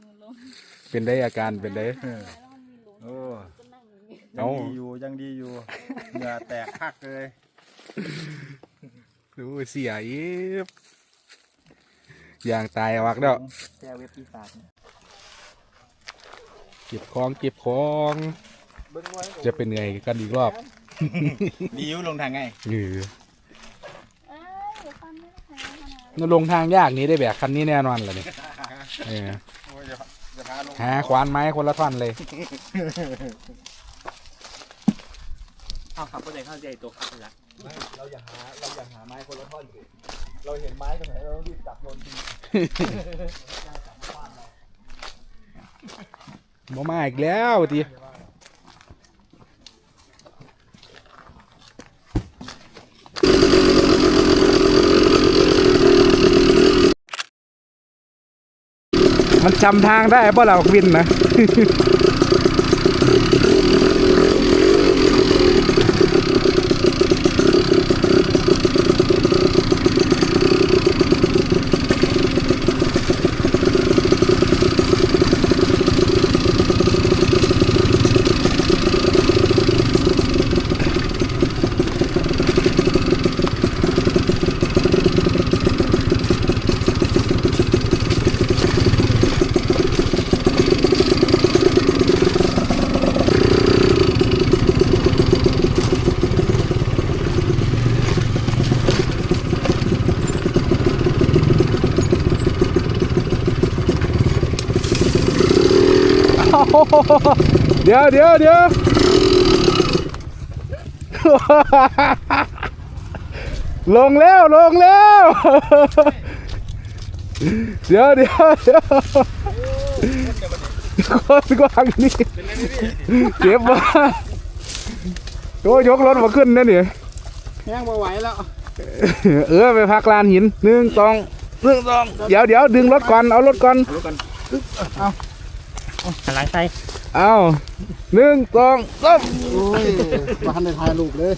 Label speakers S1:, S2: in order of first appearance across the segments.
S1: หนูลง
S2: เป็นได้อาการเป็นได้
S1: แล้วมันมีหลุม
S3: โอ้
S1: ก็นั่งอย่างนี้
S3: ยั
S2: เอา
S3: งดีอยู่ยังดีอยู่เหงื่อแตกคักเลย
S2: ดูเสียอีบอย่างตายวักแล้ว
S3: แช่เว็บปีศาจ
S2: เก็บของเก็บของ
S3: เบิ้งไว้
S2: จะเป็นไงกันอีกรอบ
S3: ดีอยู่ลงทางไง
S2: เออ
S1: เอ้ยเดี๋ยวฟันไม่ได้แพ้ขนาด
S2: นั่นลงทางยากนี้ได้แบกคันนี้แน่นอนเลยนี่เออ
S3: โอ้ยอ
S2: หาขวานไม้คนละท่อนเลย
S4: เอาครับก็ใจเข้าใจตัวครับละ
S3: เราอย่าหาเราอย่าหาไม้คนละท่อนสิเราเห็นไม้ตรงไหนเราต้องรีบจับโยนทิ้ง
S2: บ่มาอีกแล้วที มันจำทางได้เพราะเราวินนะ เดี๋ยวเดี๋ยวเดี๋ยวลงแล้วลงแล้วเดี๋ยวเดี๋ยวเดี๋ยวคนกวางนี่เจ็บว่ะโอ้ยกรถมาขึ้นนะเนี่ย
S3: แห้งมาไหวแล้ว
S2: เออไปพักลานหินหนึ่งสองหนึ่งสอง เดี๋ยวเดี๋ยวดึงรถก่อนเอารถก่อน
S4: หันหลังใส่
S2: เอาหนึ่งสองสาม
S3: โอ้ยมาทันในทายลูกเลย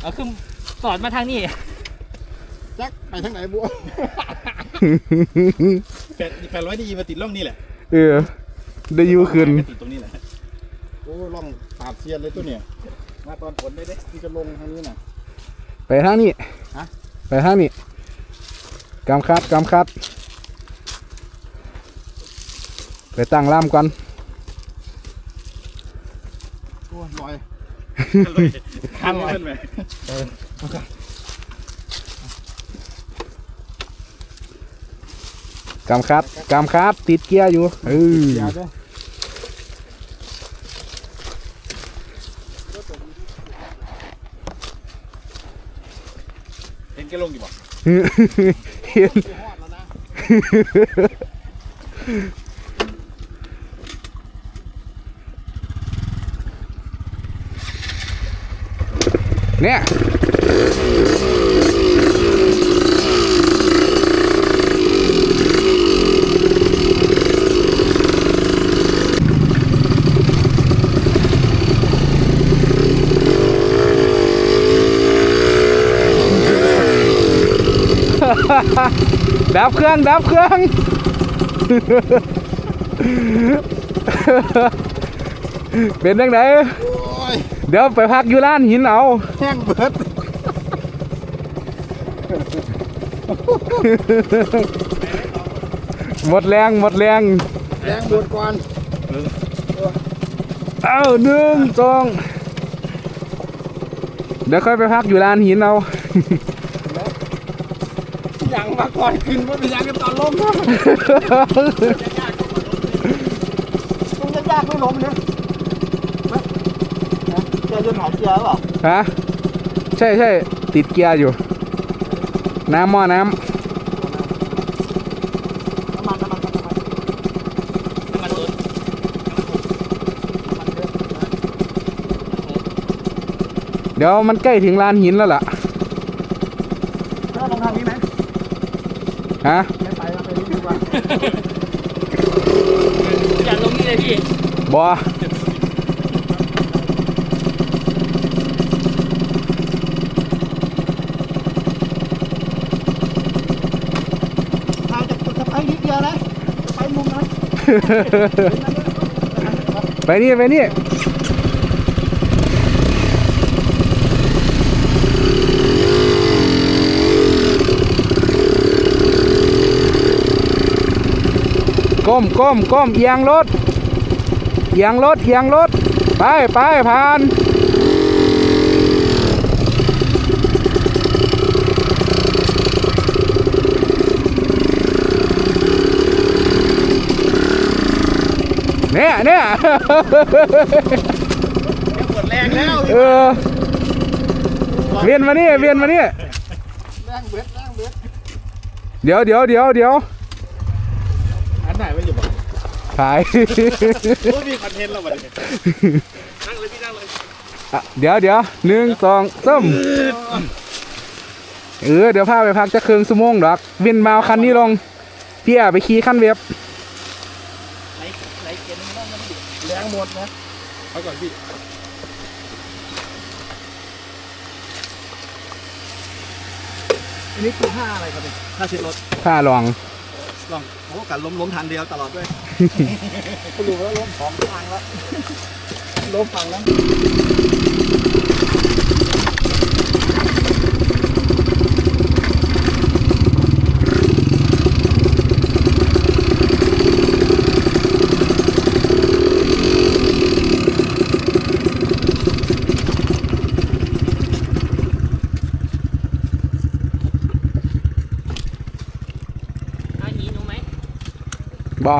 S4: เอาขึ้นสอดมาทางนี้
S3: แจ็คไปทางไหนบัวแปดแปดร้อยดีมาติดร่องนี่แหละ
S2: เออได้อยูขึ้น
S3: ติดตรงนี้แหละโอ้ร่องปราบเซียนเลยตัวเนี่ยมาตอนฝนได้เด้ที่จะลงทางนี้น่ะ
S2: ไปทางนี้
S3: ฮะ
S2: ไปทางนี้กำคัดกำคัด ไปตั้งล่ามก่อน
S3: โอ้ยลอย
S4: ข้ามลอย
S3: ขึ้นไป
S2: กำคัดกำคัดติดเกียร์อยู่เออ
S3: ยาวด้วยเห็นแกลงอยู่บ่
S2: เห็น
S3: ฮอดแล้วนะ
S2: เนี่ยดับเครื่องดับเครื่องเป็นยังไง เดี๋ยวไปพักอยู่ร้านหินเอา
S3: แห้งเบิด
S2: หมดแรงหมดแรง
S3: แรงบดก่อน
S2: เอาหนึ่งสองเดี๋ยวค่อยไปพักอยู่ร้านหินเอา
S3: ยังมาก่อนขึ้นว่าเป็นยังกันตอนล้มต้องยากๆไม่ล้มเนี่ยเกี ยร์จนหายเกียร์หรอ
S2: ฮะใช่ใช่ติดเกียร์อยู่ น้ำหม้อน้
S3: น้ำมันน้ำมันน้ำมันน้ำมัน
S4: น้ำมันรถำ
S2: เดี๋ยวมันใกล้ถึงร้านหินแล้วล่ะ
S3: แล้วลงทางนี้ไหม
S2: ฮะ
S3: ไม่ไปแล้วไปนี่ดีกว่า
S4: อยากลงนี่เลยพี่
S2: บอ
S3: ทางจากจุ ดียวนะ ไปมุมนั้น
S2: ไปนี่ไปนี่ก้มก้มก้มเอียงรถเอียงรถเอียงรถ ไปไปผ่าน เนี่ยเนี่ย
S3: หมดแรงแล้ว
S2: เออเวียนมานี่เวียนมานี่
S3: แรงเบ็ดแรงเบ็ด
S2: เดี๋ยวเดี๋ยวเดี๋ยวเดี๋ยว
S3: อันไหนไม่อยู่บ้าง
S2: ถ่าย
S3: โอ้ยมีคอนเทนต์แล้ววันนี้
S4: นั่งเลยพี่นั่งเลย
S2: อะเดี๋ยวเดี๋ยวหนึ่งสองส้มเออเดี๋ยวพาไปพักจะเครื่องสมงดอกเวียนมาเอาคันนี้ลงพี่อะไปขี่ขั้นเว็บ
S4: ไหนไหนเกียร์นึงนั่งนั่งดิ
S3: แร งหมดนะเอาก่อนพี่อันนี้คือห้าอะไรครับเนี่ยห้าสิบรถ
S2: ผ้าลอง
S3: ลองโอ้กันล้มล้มทางเดียวตลอดด้วย คุณรู้แล้วล้มสองทางแล้วล้มฝั่งแล้ว
S4: อันนี้
S2: บอ